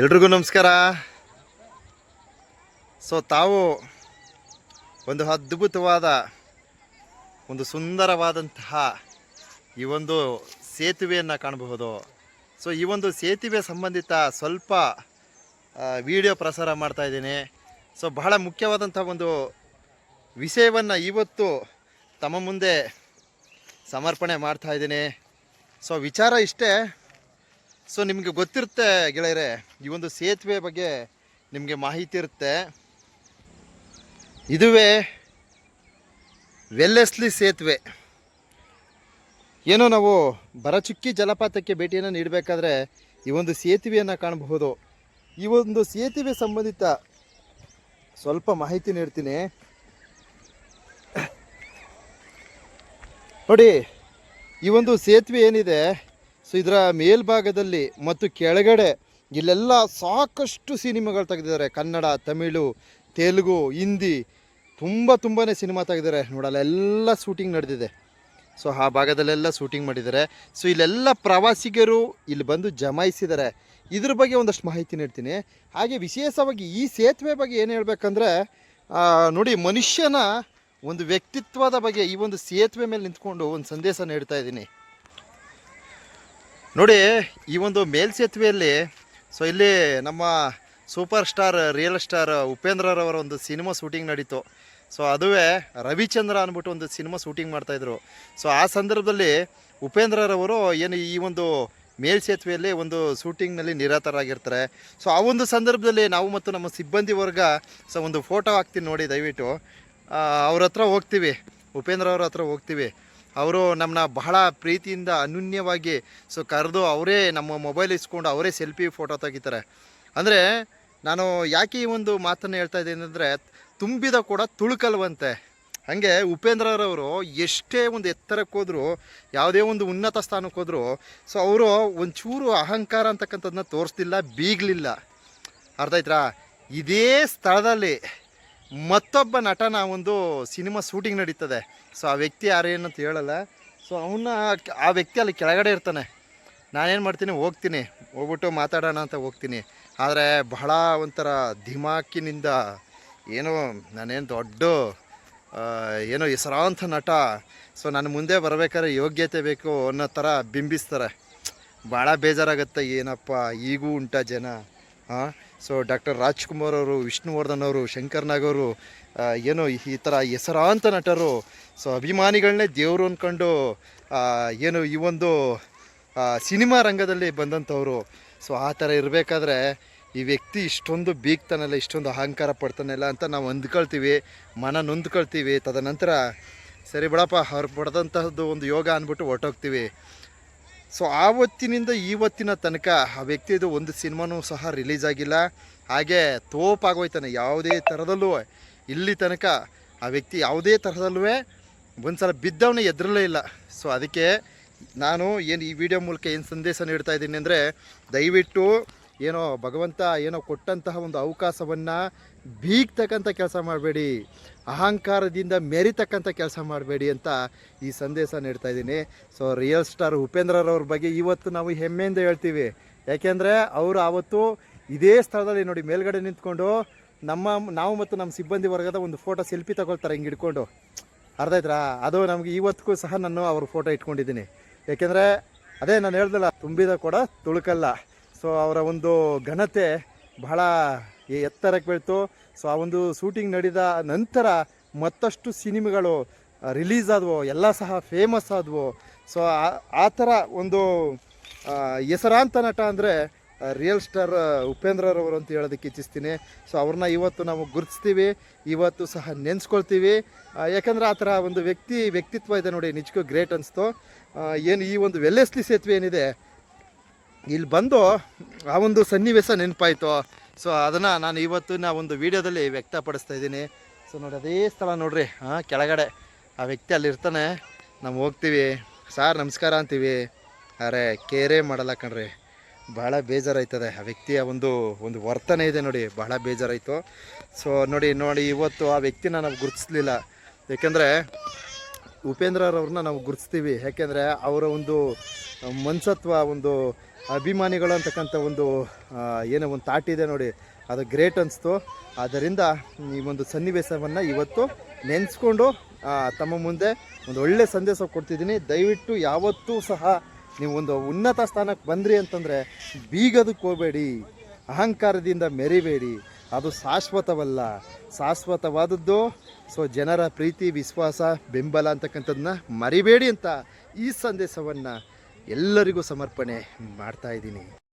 ಎಲ್ರಿಗೂ ನಮಸ್ಕಾರ. ಸೊ ತಾವು ಒಂದು ಅದ್ಭುತವಾದ, ಒಂದು ಸುಂದರವಾದಂತಹ ಈ ಒಂದು ಸೇತುವೆಯನ್ನು ಕಾಣಬಹುದು. ಸೊ ಈ ಒಂದು ಸೇತುವೆ ಸಂಬಂಧಿತ ಸ್ವಲ್ಪ ವಿಡಿಯೋ ಪ್ರಸಾರ ಮಾಡ್ತಾ ಇದ್ದೀನಿ. ಸೊ ಬಹಳ ಮುಖ್ಯವಾದಂಥ ಒಂದು ವಿಷಯವನ್ನು ಇವತ್ತು ತಮ್ಮ ಮುಂದೆ ಸಮರ್ಪಣೆ ಮಾಡ್ತಾ ಇದ್ದೀನಿ. ಸೊ ವಿಚಾರ ಇಷ್ಟೇ ಸೊ ನಿಮಗೆ ಗೊತ್ತಿರುತ್ತೆ ಗೆಳೆಯರೆ, ಈ ಒಂದು ಸೇತುವೆ ಬಗ್ಗೆ ನಿಮಗೆ ಮಾಹಿತಿ ಇರುತ್ತೆ. ಇದುವೇ ವೆಲ್ಲೆಸ್ಲಿ ಸೇತುವೆ. ಏನೋ ನಾವು ಬರಚುಕ್ಕಿ ಜಲಪಾತಕ್ಕೆ ಭೇಟಿಯನ್ನು ನೀಡಬೇಕಾದ್ರೆ ಈ ಒಂದು ಸೇತುವೆಯನ್ನು ಕಾಣಬಹುದು. ಈ ಒಂದು ಸೇತುವೆ ಸಂಬಂಧಿತ ಸ್ವಲ್ಪ ಮಾಹಿತಿ ನೀಡ್ತೀನಿ. ನೋಡಿ, ಈ ಒಂದು ಸೇತುವೆ ಏನಿದೆ ಸೊ ಇದರ ಮೇಲ್ಭಾಗದಲ್ಲಿ ಮತ್ತು ಕೆಳಗಡೆ ಇಲ್ಲೆಲ್ಲ ಸಾಕಷ್ಟು ಸಿನಿಮಾಗಳು ತೆಗೆದಿದ್ದಾರೆ. ಕನ್ನಡ, ತಮಿಳು, ತೆಲುಗು, ಹಿಂದಿ ತುಂಬ ತುಂಬಾ ಸಿನಿಮಾ ತೆಗೆದಿದ್ದಾರೆ. ನೋಡಲ್ಲ, ಎಲ್ಲ ಶೂಟಿಂಗ್ ನಡೆದಿದೆ. ಸೊ ಆ ಭಾಗದಲ್ಲೆಲ್ಲ ಶೂಟಿಂಗ್ ಮಾಡಿದ್ದಾರೆ. ಸೊ ಇಲ್ಲೆಲ್ಲ ಪ್ರವಾಸಿಗರು ಇಲ್ಲಿ ಬಂದು ಜಮಾಯಿಸಿದ್ದಾರೆ. ಇದ್ರ ಬಗ್ಗೆ ಒಂದಷ್ಟು ಮಾಹಿತಿ ನೀಡ್ತೀನಿ. ಹಾಗೆ ವಿಶೇಷವಾಗಿ ಈ ಸೇತುವೆ ಬಗ್ಗೆ ಏನು ಹೇಳ್ಬೇಕಂದ್ರೆ ನೋಡಿ, ಮನುಷ್ಯನ ಒಂದು ವ್ಯಕ್ತಿತ್ವದ ಬಗ್ಗೆ ಈ ಒಂದು ಸೇತುವೆ ಮೇಲೆ ನಿಂತ್ಕೊಂಡು ಒಂದು ಸಂದೇಶ ನೀಡ್ತಾ ಇದ್ದೀನಿ. ನೋಡಿ, ಈ ಒಂದು ಮೇಲ್ಸೇತುವೆಯಲ್ಲಿ ಸೊ ಇಲ್ಲಿ ನಮ್ಮ ಸೂಪರ್ ಸ್ಟಾರ್ ರಿಯಲ್ ಸ್ಟಾರ್ ಉಪೇಂದ್ರರವರ ಒಂದು ಸಿನಿಮಾ ಶೂಟಿಂಗ್ ನಡೀತು. ಸೊ ಅದುವೇ ರವಿಚಂದ್ರ ಅಂದ್ಬಿಟ್ಟು ಒಂದು ಸಿನಿಮಾ ಶೂಟಿಂಗ್ ಮಾಡ್ತಾಯಿದ್ರು ಸೊ ಆ ಸಂದರ್ಭದಲ್ಲಿ ಉಪೇಂದ್ರರವರು ಏನು ಈ ಒಂದು ಮೇಲ್ಸೇತುವೆಯಲ್ಲಿ ಒಂದು ಶೂಟಿಂಗ್ನಲ್ಲಿ ನಿರತರಾಗಿರ್ತಾರೆ. ಸೊ ಆ ಒಂದು ಸಂದರ್ಭದಲ್ಲಿ ನಾವು ಮತ್ತು ನಮ್ಮ ಸಿಬ್ಬಂದಿ ವರ್ಗ ಸೊ ಒಂದು ಫೋಟೋ ಹಾಕ್ತೀನಿ ನೋಡಿ ದಯವಿಟ್ಟು. ಅವ್ರ ಹತ್ರ ಹೋಗ್ತೀವಿ. ಉಪೇಂದ್ರ ಅವ್ರ ಹತ್ರ ಹೋಗ್ತೀವಿ. ಅವರು ನಮ್ಮನ್ನ ಬಹಳ ಪ್ರೀತಿಯಿಂದ ಅನನ್ಯವಾಗಿ ಸೊ ಕರೆದು ಅವರೇ ನಮ್ಮ ಮೊಬೈಲ್ ಇಸ್ಕೊಂಡು ಅವರೇ ಸೆಲ್ಫಿ ಫೋಟೋ ತೆಗಿತಾರೆ. ಅಂದರೆ ನಾನು ಯಾಕೆ ಈ ಒಂದು ಮಾತನ್ನು ಹೇಳ್ತಾ ಇದ್ದೀನಿ ಅಂದರೆ ತುಂಬಿದ ಕೂಡ ತುಳುಕಲ್ವಂತೆ. ಹಾಗೆ ಉಪೇಂದ್ರರವರು ಎಷ್ಟೇ ಒಂದು ಎತ್ತರಕ್ಕೆ ಹೋದ್ರು, ಯಾವುದೇ ಒಂದು ಉನ್ನತ ಸ್ಥಾನಕ್ಕೆ ಹೋದ್ರು, ಸೊ ಅವರು ಒಂಚೂರು ಅಹಂಕಾರ ಅಂತಕ್ಕಂಥದ್ದನ್ನ ತೋರಿಸ್ತಿಲ್ಲ ಬೀಗಲಿಲ್ಲ. ಅರ್ಥ ಆಯ್ತಾ? ಇದೇ ಸ್ಥಳದಲ್ಲಿ ಮತ್ತೊಬ್ಬ ನಟನ ಒಂದು ಸಿನಿಮಾ ಶೂಟಿಂಗ್ ನಡೀತದೆ. ಸೊ ಆ ವ್ಯಕ್ತಿ ಯಾರೇನು ಅಂತ ಹೇಳಲ್ಲ. ಸೊ ಅವನ್ನ ಆ ವ್ಯಕ್ತಿ ಅಲ್ಲಿ ಕೆಳಗಡೆ ಇರ್ತಾನೆ. ನಾನೇನು ಮಾಡ್ತೀನಿ? ಹೋಗ್ತೀನಿ. ಹೋಗ್ಬಿಟ್ಟು ಮಾತಾಡೋಣ ಅಂತ ಹೋಗ್ತೀನಿ. ಆದರೆ ಬಹಳ ಒಂಥರ ಧಿಮಾಕಿನಿಂದ ಏನೋ ನಾನೇನು ದೊಡ್ಡ ಏನೋ ಹೆಸರಾಂತ ನಟ. ಸೊ ನನ್ನ ಮುಂದೆ ಬರಬೇಕಾದ್ರೆ ಯೋಗ್ಯತೆ ಬೇಕು ಅನ್ನೋ ಥರ ಬಿಂಬಿಸ್ತಾರೆ. ಭಾಳ ಬೇಜಾರಾಗುತ್ತೆ, ಏನಪ್ಪ, ಈಗೂ ಉಂಟ ಜನ. ಸೊ ಡಾಕ್ಟರ್ ರಾಜ್ಕುಮಾರ್ ಅವರು, ವಿಷ್ಣುವರ್ಧನ್ ಅವರು, ಶಂಕರ್ ನಾಗ್ ಅವರು ಏನು ಈ ಥರ ಹೆಸರಾಂತ ನಟರು. ಸೊ ಅಭಿಮಾನಿಗಳನ್ನೇ ದೇವರು ಅಂದ್ಕೊಂಡು ಏನು ಈ ಒಂದು ಸಿನಿಮಾ ರಂಗದಲ್ಲಿ ಬಂದಂಥವರು. ಸೊ ಆ ಥರ ಇರಬೇಕಾದ್ರೆ ಈ ವ್ಯಕ್ತಿ ಇಷ್ಟೊಂದು ಬೀಗ್ತಾನಲ್ಲ, ಇಷ್ಟೊಂದು ಅಹಂಕಾರ ಪಡ್ತಾನಲ್ಲ ಅಂತ ನಾವು ಅಂದ್ಕೊಳ್ತೀವಿ, ಮನ ನೊಂದ್ಕೊಳ್ತೀವಿ. ತದನಂತರ ಸರಿ ಬಿಡಪ್ಪ, ಅವ್ರು ಪಡೆದಂತಹದ್ದು ಒಂದು ಯೋಗ ಅಂದ್ಬಿಟ್ಟು ಹೊರ್ಟೋಗ್ತೀವಿ. ಸೊ ಆವತ್ತಿನಿಂದ ಇವತ್ತಿನ ತನಕ ಆ ವ್ಯಕ್ತಿದು ಒಂದು ಸಿನಿಮಾನೂ ಸಹ ರಿಲೀಸ್ ಆಗಿಲ್ಲ. ಹಾಗೆ ತೋಪಾಗೋಯ್ತಾನೆ ಯಾವುದೇ ಥರದಲ್ಲೂ ಇಲ್ಲಿ ತನಕ ಆ ವ್ಯಕ್ತಿ ಯಾವುದೇ ಥರದಲ್ಲೂ ಒಂದು ಸಲ ಬಿದ್ದವನೇ ಎದುರಲೇ ಇಲ್ಲ. ಸೊ ಅದಕ್ಕೆ ನಾನು ಏನು ಈ ವಿಡಿಯೋ ಮೂಲಕ ಏನು ಸಂದೇಶ ನೀಡ್ತಾ ಇದ್ದೀನಿ ಅಂದರೆ ದಯವಿಟ್ಟು ಏನೋ ಭಗವಂತ ಏನೋ ಕೊಟ್ಟಂತಹ ಒಂದು ಅವಕಾಶವನ್ನು ಬೀಗ್ತಕ್ಕಂಥ ಕೆಲಸ ಮಾಡಬೇಡಿ, ಅಹಂಕಾರದಿಂದ ಮೆರಿತಕ್ಕಂಥ ಕೆಲಸ ಮಾಡಬೇಡಿ ಅಂತ ಈ ಸಂದೇಶ ನೀಡ್ತಾ ಇದ್ದೀನಿ. ಸೊ ರಿಯಲ್ ಸ್ಟಾರ್ ಉಪೇಂದ್ರರವ್ರ ಬಗ್ಗೆ ಇವತ್ತು ನಾವು ಹೆಮ್ಮೆಯಿಂದ ಹೇಳ್ತೀವಿ. ಯಾಕೆಂದರೆ ಅವರು ಆವತ್ತು ಇದೇ ಸ್ಥಳದಲ್ಲಿ ನೋಡಿ ಮೇಲ್ಗಡೆ ನಿಂತ್ಕೊಂಡು ನಮ್ಮ, ನಾವು ಮತ್ತು ನಮ್ಮ ಸಿಬ್ಬಂದಿ ವರ್ಗದ ಒಂದು ಫೋಟೋ ಸೆಲ್ಫಿ ತಗೊಳ್ತಾರೆ ಹಿಂಗೆ ಇಟ್ಕೊಂಡು ಅರ್ಧ ಆಯ್ತಾ ಅದು ನಮಗೆ ಇವತ್ತಿಗೂ ಸಹ ನಾನು ಅವ್ರ ಫೋಟೋ ಇಟ್ಕೊಂಡಿದ್ದೀನಿ. ಯಾಕೆಂದರೆ ಅದೇ ನಾನು ಹೇಳ್ದಲ್ಲ, ತುಂಬಿದ ಕೂಡ ತುಳುಕಲ್ಲ. ಸೊ ಅವರ ಒಂದು ಘನತೆ ಬಹಳ ಎತ್ತರಕ್ಕೆ ಬೆಳ್ತು. ಸೊ ಆ ಒಂದು ಶೂಟಿಂಗ್ ನಡೆದ ನಂತರ ಮತ್ತಷ್ಟು ಸಿನಿಮಾಗಳು ರಿಲೀಸ್ ಆದವು. ಎಲ್ಲ ಸಹ ಫೇಮಸ್ ಆದವು. ಸೊ ಆ- ಥರ ಒಂದು ಹೆಸರಾಂತ ನಟ ಅಂದರೆ ರಿಯಲ್ ಸ್ಟಾರ್ ಉಪೇಂದ್ರರವರು ಅಂತ ಹೇಳೋದಕ್ಕೆ ಇಚ್ಛಿಸ್ತೀನಿ. ಸೊ ಅವ್ರನ್ನ ಇವತ್ತು ನಾವು ಗುರುತಿಸ್ತೀವಿ. ಇವತ್ತು ಸಹ ನೆನೆಸ್ಕೊಳ್ತೀವಿ. ಯಾಕಂದರೆ ಯಾಕಂದ್ರೆ ಆ ಥರ ಒಂದು ವ್ಯಕ್ತಿ, ವ್ಯಕ್ತಿತ್ವ ಇದೆ ನೋಡಿ, ನಿಜಕ್ಕೂ ಗ್ರೇಟ್ ಅನಿಸ್ತು. ಏನು ಈ ಒಂದು ವೆಲ್ಲೆಸ್ಲಿ ಸೇತುವೆ ಏನಿದೆ, ಇಲ್ಲಿ ಬಂದು ಆ ಒಂದು ಸನ್ನಿವೇಶ ನೆನಪಾಯಿತು. ಸೊ ಅದನ್ನು ನಾನು ಇವತ್ತು ನಾನು ಒಂದು ವಿಡಿಯೋದಲ್ಲಿ ವ್ಯಕ್ತಪಡಿಸ್ತಾ ಇದ್ದೀನಿ. ಸೊ ನೋಡಿ, ಅದೇ ಸ್ಥಳ ನೋಡ್ರಿ. ಹಾಂ ಕೆಳಗಡೆ. ಆ ವ್ಯಕ್ತಿ ಅಲ್ಲಿ ಇರ್ತಾನೆ. ನಾವು ಹೋಗ್ತೀವಿ. ಸಾರ್, ನಮಸ್ಕಾರ ಅಂತೀವಿ. ಅರೆ, ಕೇರೇ ಮಾಡಲ್ಲ ಕಣ್ರಿ. ಭಾಳ ಬೇಜಾರಾಯ್ತದೆ. ಆ ವ್ಯಕ್ತಿಯ ಒಂದು ಒಂದು ವರ್ತನೆ ಇದೆ ನೋಡಿ. ಬಹಳ ಬೇಜಾರಾಯಿತು. ಸೊ ನೋಡಿ ನೋಡಿ, ಇವತ್ತು ಆ ವ್ಯಕ್ತಿನ ನಾವು ಗುರುತಿಸ್ಲಿಲ್ಲ. ಏಕೆಂದರೆ ಉಪೇಂದ್ರರವ್ರನ್ನ ನಾವು ಗುರುತಿಸ್ತೀವಿ. ಯಾಕೆಂದರೆ, ಅವರ ಒಂದು ಮನಸತ್ವ, ಒಂದು ಅಭಿಮಾನಿಗಳು ಅಂತಕ್ಕಂಥ ಒಂದು ಏನೋ ಒಂದು ತಾಟಿದೆ ನೋಡಿ. ಅದು ಗ್ರೇಟ್ ಅನಿಸ್ತು. ಆದ್ದರಿಂದ ಈ ಒಂದು ಸನ್ನಿವೇಶವನ್ನು ಇವತ್ತು ನೆನೆಸ್ಕೊಂಡು ತಮ್ಮ ಮುಂದೆ ಒಂದು ಒಳ್ಳೆ ಸಂದೇಶ ಕೊಡ್ತಿದ್ದೀನಿ. ದಯವಿಟ್ಟು ಯಾವತ್ತೂ ಸಹ ನೀವು ಒಂದು ಉನ್ನತ ಸ್ಥಾನಕ್ಕೆ ಬಂದ್ರಿ ಅಂತಂದರೆ ಬೀಗದಕ್ಕೆ ಹೋಗಬೇಡಿ. ಅಹಂಕಾರದಿಂದ ಮೆರಿಬೇಡಿ. ಅದು ಶಾಶ್ವತವಲ್ಲ. ಶಾಶ್ವತವಾದದ್ದು, ಸೊ ಜನರ ಪ್ರೀತಿ, ವಿಶ್ವಾಸ, ಬೆಂಬಲ ಅಂತಕ್ಕಂಥದ್ದನ್ನ ಮರಿಬೇಡಿ ಅಂತ ಈ ಸಂದೇಶವನ್ನು ಎಲ್ಲರಿಗೂ ಸಮರ್ಪಣೆ ಮಾಡ್ತಾ ಇದ್ದೀನಿ.